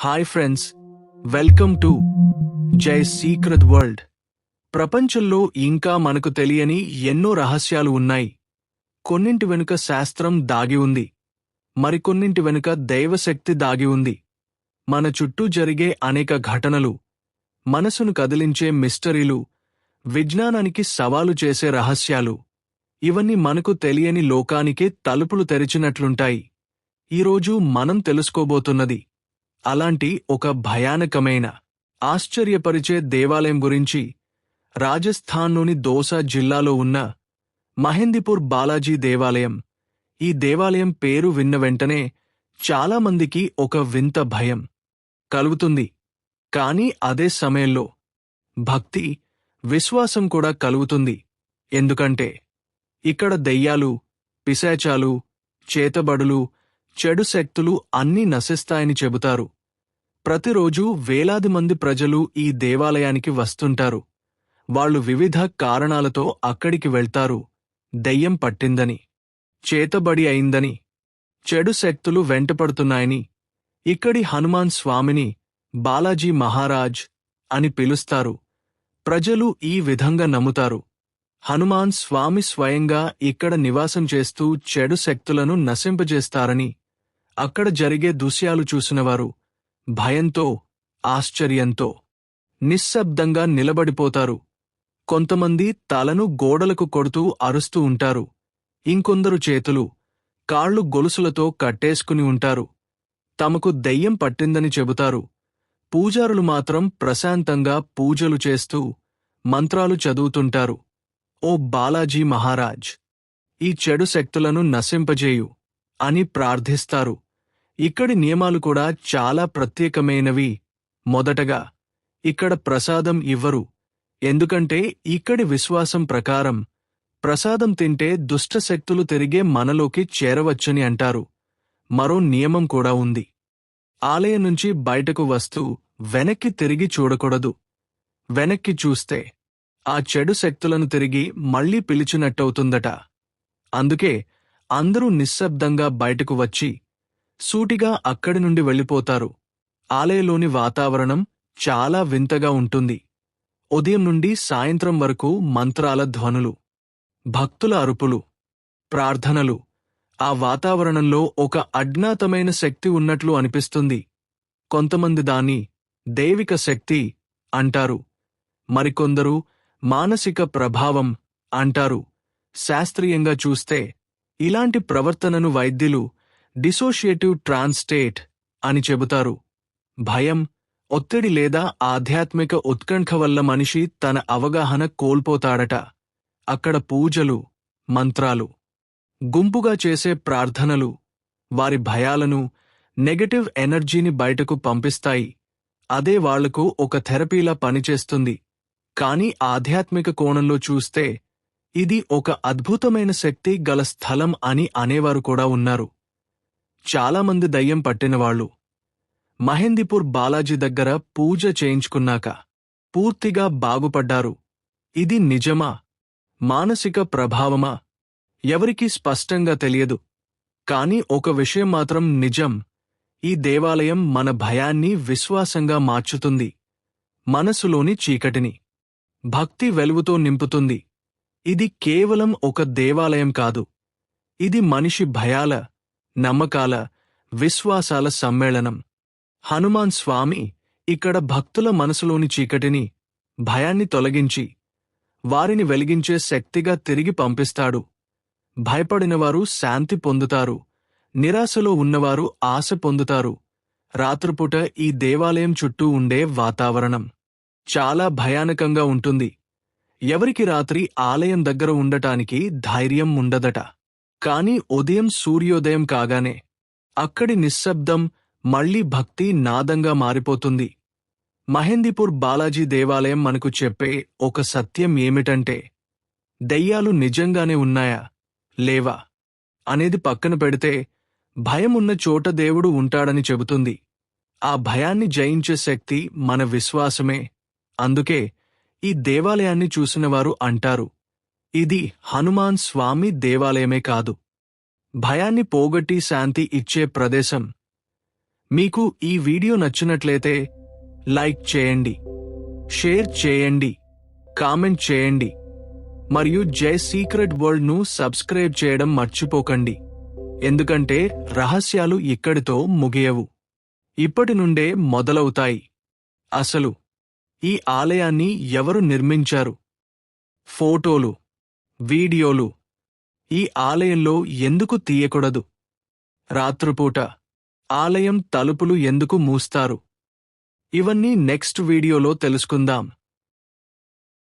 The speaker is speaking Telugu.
Hi friends welcome to Jai secret world. ప్రపంచంలో ఇంకా మనకు తెలియని ఎన్నో రహస్యాలు ఉన్నాయి. కొన్నింటి వెనుక శాస్త్రం దాగి ఉంది. మరికొన్నింటి వెనుక దైవశక్తి దాగి ఉంది. మన చుట్టూ జరిగే అనేక ఘటనలు మనసును కదిలించే మిస్టరీలు విజ్ఞానానికి సవాలు చేసే రహస్యాలు ఇవన్నీ మనకు తెలియని లోకానికి తలుపులు తెరిచినట్లుంటాయి. ఈరోజు మనం తెలుసుకోబోతున్నది అలాంటి ఒక భయానకమైన ఆశ్చర్యపరిచే దేవాలయం గురించి రాజస్థాన్లోని దోసా జిల్లాలో ఉన్న మహేందిపూర్ బాలాజీ దేవాలయం. ఈ దేవాలయం పేరు విన్న వెంటనే చాలామందికి ఒక వింత భయం కలుగుతుంది. కాని అదే సమయంలో భక్తి విశ్వాసం కూడా కలుగుతుంది. ఎందుకంటే ఇక్కడ దెయ్యాలు పిశాచాలు చేతబడులు చెడు శక్తులు అన్నీ నశిస్తాయని చెబుతారు. ప్రతిరోజూ వేలాది మంది ప్రజలు ఈ దేవాలయానికి వస్తుంటారు. వాళ్ళు వివిధ కారణాలతో అక్కడికి వెళ్తారు. దెయ్యం పట్టిందని చేతబడి అయిందని చెడు శక్తులు వెంటపడుతున్నాయని ఇక్కడి హనుమాన్ స్వామిని బాలాజీ మహారాజ్ అని పిలుస్తారు. ప్రజలు ఈ విధంగా నమ్ముతారు. హనుమాన్ స్వామి స్వయంగా ఇక్కడ నివాసం చేస్తూ చెడు శక్తులను నశింపజేస్తారని అక్కడ జరిగే దృశ్యాలు చూసినవారు. భయంతో ఆశ్చర్యంతో నిశ్శబ్దంగా నిలబడిపోతారు. కొంతమంది తలను గోడలకు కొడుతూ అరుస్తూ ఉంటారు. ఇంకొందరు చేతులు కాళ్ళు గొలుసులతో కట్టేసుకుని ఉంటారు. తమకు దెయ్యం పట్టిందని చెబుతారు. పూజారులు మాత్రం ప్రశాంతంగా పూజలు చేస్తూ మంత్రాలు చదువుతుంటారు. ఓ బాలాజీ మహారాజ్ ఈ చెడు శక్తులను నశింపజేయు అని ప్రార్థిస్తారు. ఇక్కడి నియమాలు కూడా చాలా ప్రత్యేకమైనవి. మొదటగా ఇక్కడ ప్రసాదం ఇవ్వరు. ఎందుకంటే ఇక్కడి విశ్వాసం ప్రకారం ప్రసాదం తింటే దుష్టశక్తులు తిరిగే మనలోకి చేరవచ్చని అంటారు. మరో నియమం కూడా ఉంది. ఆలయం నుంచి బయటకు వస్తూ వెనక్కి తిరిగి చూడకూడదు. వెనక్కి చూస్తే ఆ చెడు శక్తులను తిరిగి మళ్ళీ పిలిచినట్టవుతుందట. అందుకే అందరూ నిశ్శబ్దంగా బయటకు వచ్చి సూటిగా అక్కడి నుండి వెళ్ళిపోతారు. ఆలయలోని వాతావరణం చాలా వింతగా ఉంటుంది. ఉదయం నుండి సాయంత్రం వరకు మంత్రాల ధ్వనులు భక్తుల అరుపులు ప్రార్థనలు. ఆ వాతావరణంలో ఒక అజ్ఞాతమైన శక్తి ఉన్నట్లు అనిపిస్తుంది. కొంతమంది దాన్ని దైవిక శక్తి అంటారు. మరికొందరు మానసిక ప్రభావం అంటారు. శాస్త్రీయంగా చూస్తే ఇలాంటి ప్రవర్తనను వైద్యులు డిసోషియేటివ్ ట్రాన్స్టేట్ అని చెబుతారు. భయం ఒత్తిడి లేదా ఆధ్యాత్మిక ఉత్కంఠ వల్ల మనిషి తన అవగాహన కోల్పోతాడట. అక్కడ పూజలు మంత్రాలు గుంపుగా చేసే ప్రార్థనలు వారి భయాలను నెగటివ్ ఎనర్జీని బయటకు పంపిస్తాయి. అదే వాళ్ళకు ఒక థెరపీలా పనిచేస్తుంది. కాని ఆధ్యాత్మిక కోణంలో చూస్తే ఇది ఒక అద్భుతమైన శక్తి గల స్థలం అని అనేవారు కూడా ఉన్నారు. చాలామంది దయ్యం పట్టినవాళ్ళు మహేందిపూర్ బాలాజీ దగ్గర పూజ చేయించుకున్నాక పూర్తిగా బాగుపడ్డారు. ఇది నిజమా? మానసిక ప్రభావమా? ఎవరికీ స్పష్టంగా తెలియదు. కాని ఒక విషయం మాత్రం నిజం. ఈ దేవాలయం మన భయాన్ని విశ్వాసంగా మార్చుతుంది. మనసులోని చీకటిని. భక్తి వెలుగుతో నింపుతుంది. ఇది కేవలం ఒక దేవాలయం కాదు. ఇది మనిషి భయాల నమ్మకాల విశ్వాసాల సమ్మేళనం. హనుమాన్ స్వామి ఇక్కడ భక్తుల మనసులోని చీకటిని భయాన్ని తొలగించి వారిని వెలిగించే శక్తిగా తిరిగి పంపిస్తాడు. భయపడినవారు శాంతి పొందుతారు. నిరాశలో ఉన్నవారు ఆశ పొందుతారు. రాత్రిపూట ఈ దేవాలయం చుట్టూ ఉండే వాతావరణం చాలా భయానకంగా ఉంటుంది. ఎవరికి రాత్రి ఆలయం దగ్గర ఉండటానికి ధైర్యం ఉండదట. కాని ఉదయం సూర్యోదయం కాగానే అక్కడి నిశ్శబ్దం మళ్ళీ భక్తి నాదంగా మారిపోతుంది. మహేందిపూర్ బాలాజీ దేవాలయం మనకు చెప్పే ఒక సత్యం ఏమిటంటే దెయ్యాలు నిజంగానే ఉన్నాయా? లేవా? అనేది పక్కన పెడితే భయం ఉన్న చోట దేవుడు ఉంటాడని చెబుతుంది. ఆ భయాన్ని జయించే శక్తి మన విశ్వాసమే. అందుకే ఈ దేవాలయాన్ని చూసినవారు అంటారు. ఇది హనుమాన్ స్వామి దేవాలయమే కాదు. భయాన్ని పోగొట్టి శాంతి ఇచ్చే ప్రదేశం. మీకు ఈ వీడియో నచ్చినట్లయితే లైక్ చేయండి షేర్ చేయండి కామెంట్ చేయండి మరియు జై సీక్రెట్ వరల్డ్ను సబ్స్క్రైబ్ చేయడం మర్చిపోకండి. ఎందుకంటే రహస్యాలు ఇక్కడితో ముగియవు. ఇప్పటి నుండే మొదలవుతాయి. అసలు ఈ ఆలయాన్ని ఎవరు నిర్మించారు? ఫోటోలు వీడియోలు ఈ ఆలయంలో ఎందుకు తీయకూడదు? రాత్రిపూట ఆలయం తలుపులు ఎందుకు మూస్తారు? ఇవన్నీ నెక్స్ట్ వీడియోలో తెలుసుకుందాం.